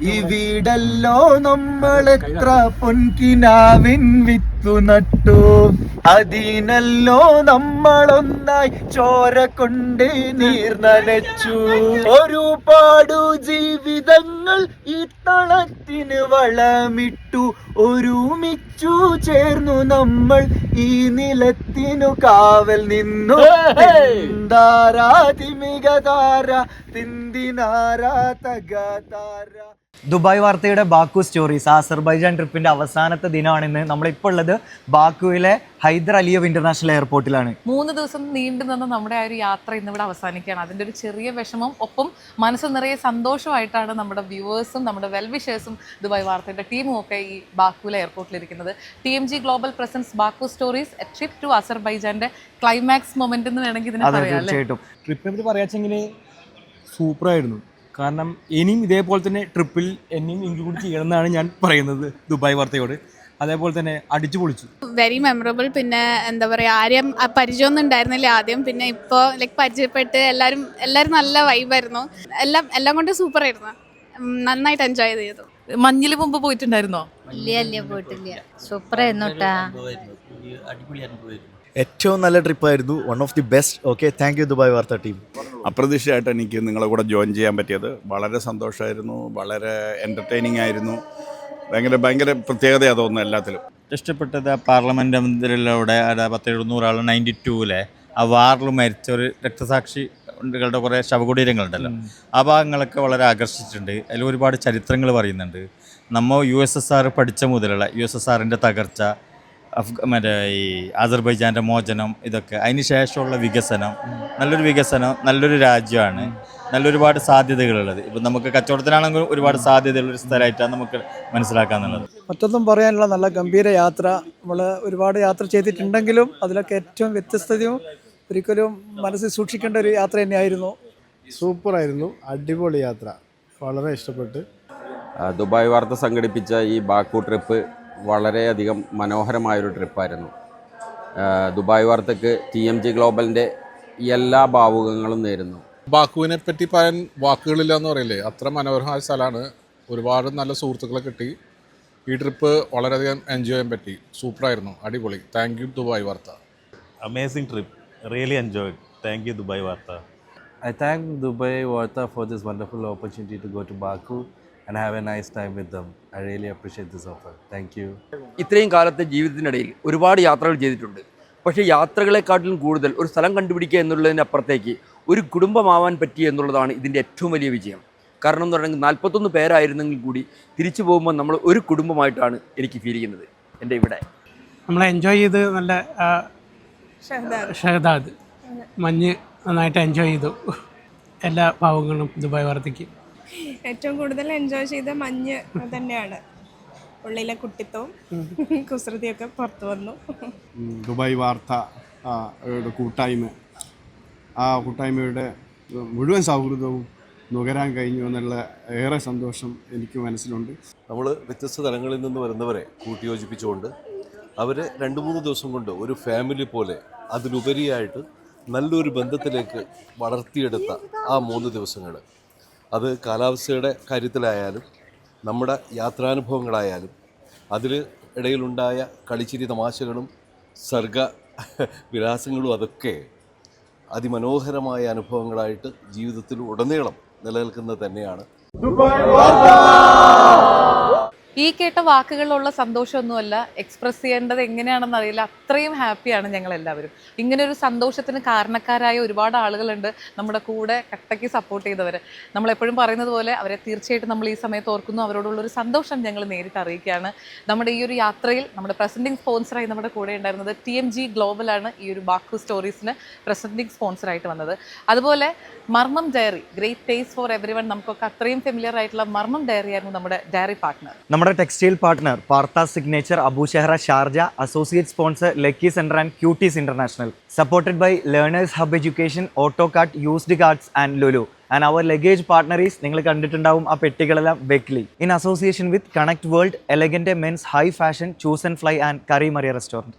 ഈ വീടല്ലോ എത്ര പൊൻകിനാവിൻ വിത്തു നട്ടു. അതിനല്ലോ നമ്മളൊന്നായി ചോര കൊണ്ട് നീർ നനച്ചു. ഒരുപാടു ജീവിതങ്ങൾ ഈ തളത്തിന് വളമിട്ടു. ഒരുമിച്ചു ചേർന്നു നമ്മൾ ഈ നിലത്തിനു കാവൽ നിന്നു. താരാതിമിക താര തിന്തിനാരാ തകതാര. ദുബായ് വാർത്തയുടെ ബാക്കു സ്റ്റോറീസ്. അസർബൈജാൻ ട്രിപ്പിന്റെ അവസാനത്തെ ദിനമാണ് ഇന്ന്. നമ്മളിപ്പോൾ ഉള്ളത് ബാക്കുവിലെ ഹൈദർ അലിയവ് ഇന്റർനാഷണൽ എയർപോർട്ടിലാണ്. മൂന്ന് ദിവസം നീണ്ടു നിന്ന നമ്മുടെ ആ ഒരു യാത്ര ഇന്ന് ഇവിടെ അവസാനിക്കുകയാണ്. അതിന്റെ ഒരു ചെറിയ വിഷമം ഒപ്പം മനസ്സ് നിറയെ സന്തോഷമായിട്ടാണ് നമ്മുടെ വ്യൂവേഴ്സും നമ്മുടെ വെൽവിഷേഴ്സും ദുബായ് വാർത്തയുടെ ടീമും ഒക്കെ ഈ ബാക്കുവിലെ എയർപോർട്ടിലിരിക്കുന്നത്. T M G global presence Baku stories a trip to അസർബൈജാന്റെ climax moment എന്ന് വേണമെങ്കിൽ ഇതിനെ അതെ പറയാം തീർച്ചയായിട്ടും. ട്രിപ്പിനെ പറയാച്ചെങ്കിൽ സൂപ്പറായിരുന്നു. കാരണം ഇനിയും ഇതേപോലെ തന്നെ ട്രിപ്പിൽ എന്നെയും ഇൻക്ലൂഡ് ചെയ്യണമെന്നാണ് ഞാൻ പറയുന്നത് ദുബായ് വാർത്തയോട്. അതേപോലെ തന്നെ അടിച്ചു പൊളിച്ചു. വെരി മെമ്മറബിൾ പിന്നെ എന്താ പറയുക ആരെയും ആ പരിചയമൊന്നും ഉണ്ടായിരുന്നില്ല ആദ്യം. പിന്നെ ഇപ്പോൾ ലൈക്ക് പരിചയപ്പെട്ട് എല്ലാവരും എല്ലാവരും നല്ല വൈബായിരുന്നു എല്ലാം എല്ലാം കൊണ്ട് സൂപ്പർ ആയിരുന്നു. നന്നായിട്ട് എൻജോയ് ചെയ്തു. മഞ്ഞിൽ മുമ്പ് പോയിട്ടുണ്ടായിരുന്നോ? ഇല്ല ഇല്ല പോയിട്ടില്ല. സൂപ്പറായിരുന്നു കേട്ടാ ഏറ്റവും നല്ല ട്രിപ്പായിരുന്നു one of the best okay thank you Dubai Vartha team അപ്രതീക്ഷിതമായിട്ട് എനിക്ക് നിങ്ങളെ കൂടെ ജോയിൻ ചെയ്യാൻ പറ്റിയത്. വളരെ സന്തോഷമായിരുന്നു വളരെ എന്റർടൈനിങ് ആയിരുന്നു. ഭയങ്കര ഭയങ്കര പ്രത്യേകതയാണ് തോന്നുന്നു എല്ലാത്തിലും. ഇഷ്ടപ്പെട്ടത് പാർലമെന്റ് പാർലമെന്റ് മന്ദിരിലൂടെ ആ പത്ത് എഴുന്നൂറാൾ നയന്റി ടൂവിലെ ആ വാറിൽ മരിച്ച ഒരു രക്തസാക്ഷി കളുടെ കുറേ ശവകുടീരങ്ങളുണ്ടല്ലോ. ആ ഭാഗങ്ങളൊക്കെ വളരെ ആകർഷിച്ചിട്ടുണ്ട്. അതിൽ ഒരുപാട് ചരിത്രങ്ങൾ പറയുന്നുണ്ട്. നമ്മൾ യു എസ് എസ് ആർ പഠിച്ച മുതലുള്ള യു എസ് എസ് ആറിന്റെ തകർച്ച അഫ്ഗ മറ്റേ ഈ അസർബൈജാന്റെ മോചനം ഇതൊക്കെ. അതിന് ശേഷമുള്ള വികസനം. നല്ലൊരു വികസനം നല്ലൊരു രാജ്യമാണ്. നല്ലൊരുപാട് സാധ്യതകളുള്ളത്. ഇപ്പം നമുക്ക് കച്ചവടത്തിനാണെങ്കിൽ ഒരുപാട് സാധ്യതയുള്ള ഒരു സ്ഥലമായിട്ടാണ് നമുക്ക് മനസ്സിലാക്കാന്നുള്ളത് മറ്റൊന്നും പറയാനുള്ള നല്ല ഗംഭീര യാത്ര. നമ്മൾ ഒരുപാട് യാത്ര ചെയ്തിട്ടുണ്ടെങ്കിലും അതിലൊക്കെ ഏറ്റവും വ്യത്യസ്തതയും ഒരിക്കലും മനസ്സിൽ സൂക്ഷിക്കേണ്ട ഒരു യാത്ര തന്നെയായിരുന്നു. സൂപ്പറായിരുന്നു. അടിപൊളി യാത്ര. വളരെ ഇഷ്ടപ്പെട്ട്. ദുബായ് വാർത്ത സംഘടിപ്പിച്ച ഈ ബാക്കു ട്രിപ്പ് വളരെയധികം മനോഹരമായൊരു ട്രിപ്പായിരുന്നു. ദുബായ് വാർത്തക്ക് ടി എം ജി ഗ്ലോബലിന്റെ എല്ലാ ഭാവുകങ്ങളും നേരുന്നു. ബാക്കുവിനെ പറ്റി പറയാൻ വാക്കുകളില്ല എന്ന് പറയില്ലേ? അത്ര മനോഹരമായ സ്ഥലമാണ്. ഒരുപാട് നല്ല സുഹൃത്തുക്കളെ കിട്ടി. ഈ ട്രിപ്പ് വളരെയധികം എൻജോയ് ചെയ്യാൻ പറ്റി. സൂപ്പറായിരുന്നു. അടിപൊളി. Thank you Dubai Vartha. Amazing trip really enjoy thank you Dubai Vartha. I thank Dubai Vartha for this wonderful opportunity to go to Baku and have a nice time with them I really appreciate this offer thank you ഇത്രയും കാലത്തെ ജീവിതത്തിനിടയിൽ ഒരുപാട് യാത്രകൾ ചെയ്തിട്ടുണ്ട്. പക്ഷേ യാത്രകളെക്കാട്ടിലും കൂടുതൽ ഒരു സ്ഥലം കണ്ടുപിടിക്കുക എന്നുള്ളതിനപ്പുറത്തേക്ക് ഒരു കുടുംബമാവാൻ പറ്റി എന്നുള്ളതാണ് ഇതിന്റെ ഏറ്റവും വലിയ വിജയം. കാരണം എന്ന് പറയുന്നത് നാൽപ്പത്തൊന്ന് പേരായിരുന്നെങ്കിൽ കൂടി തിരിച്ചു പോകുമ്പോൾ നമ്മൾ ഒരു കുടുംബമായിട്ടാണ് എനിക്ക് ഫീൽ ചെയ്യുന്നത്. എന്റെ ഇവിടെ. നമ്മൾ എൻജോയ് ചെയ്ത് നല്ല ഷഹദാദ്. മഞ്ഞ് നന്നായിട്ട് എൻജോയ് ചെയ്തു. എല്ലാ ഭാവങ്ങളും ദുബായ് വാർത്തയ്ക്ക് ഏറ്റവും കൂടുതൽ എൻജോയ് ചെയ്ത മഞ്ഞ് തന്നെയാണ്. ഉള്ളിലെ കുട്ടിത്തവും കുസൃതിയൊക്കെ പുറത്തു വന്നു. ദുബായ് വാർത്ത കൂട്ടായ്മ. ആ കൂട്ടായ്മയുടെ മുഴുവൻ സൗഹൃദവും നുകരാൻ കഴിഞ്ഞു എന്നുള്ള ഏറെ സന്തോഷം എനിക്ക് മനസ്സിലുണ്ട്. നമ്മൾ വ്യത്യസ്ത തലങ്ങളിൽ നിന്ന് വരുന്നവരെ കൂട്ടിയോജിപ്പിച്ചുകൊണ്ട് അവരെ രണ്ട് മൂന്ന് ദിവസം കൊണ്ട് ഒരു ഫാമിലി പോലെ അതിലുപരിയായിട്ട് നല്ലൊരു ബന്ധത്തിലേക്ക് വളർത്തിയെടുത്ത ആ മൂന്ന് ദിവസങ്ങൾ അത് കാലാവസ്ഥയുടെ കാര്യത്തിലായാലും നമ്മുടെ യാത്രാനുഭവങ്ങളായാലും അതിൽ ഇടയിലുണ്ടായ കളിച്ചിരി തമാശകളും സർഗ വിലാസങ്ങളും അതൊക്കെ അതിമനോഹരമായ അനുഭവങ്ങളായിട്ട് ജീവിതത്തിൽ ഉടനീളം നിലനിൽക്കുന്നത് തന്നെയാണ്. ഈ കേട്ട വാക്കുകളിലുള്ള സന്തോഷമൊന്നുമല്ല. എക്സ്പ്രസ് ചെയ്യേണ്ടത് എങ്ങനെയാണെന്ന് അറിയില്ല. അത്രയും ഹാപ്പിയാണ് ഞങ്ങൾ എല്ലാവരും ഇങ്ങനെ ഒരു സന്തോഷത്തിന് കാരണക്കാരായ ഒരുപാട് ആളുകളുണ്ട് നമ്മുടെ കൂടെ കട്ടയ്ക്ക് സപ്പോർട്ട് ചെയ്തവർ നമ്മളെപ്പോഴും പറയുന്നത് പോലെ അവരെ തീർച്ചയായിട്ടും നമ്മൾ ഈ സമയത്ത് ഓർക്കുന്നു. അവരോടുള്ള ഒരു സന്തോഷം ഞങ്ങൾ നേരിട്ട് അറിയിക്കുകയാണ്. നമ്മുടെ ഈ ഒരു യാത്രയിൽ നമ്മുടെ പ്രസന്റിംഗ് സ്പോൺസറായി നമ്മുടെ കൂടെ ഉണ്ടായിരുന്നത് ടി എം ജി ഗ്ലോബലാണ് ഈ ഒരു ബാക്കു സ്റ്റോറീസിന് പ്രസന്റിംഗ് സ്പോൺസറായിട്ട് വന്നത്. അതുപോലെ Marmam dairy great taste for everyone നമുക്കൊക്കെ അത്രയും ഫെമിലിയർ ആയിട്ടുള്ള മർമ്മം ഡയറി ആയിരുന്നു നമ്മുടെ ഡയറി പാർട്ട്ണർ നമ്മുടെ textile partner Partha signature Abu Shehra Sharjah associate sponsor lucky centre and cuties international supported by learners hub education auto cart used cars and Lulu and our luggage partner is നിങ്ങൾ കണ്ടിട്ടുണ്ടാവും ആ പെട്ടികളെല്ലാം weekly in association with connect world elegant men's high fashion choose and fly and curry Maria restaurant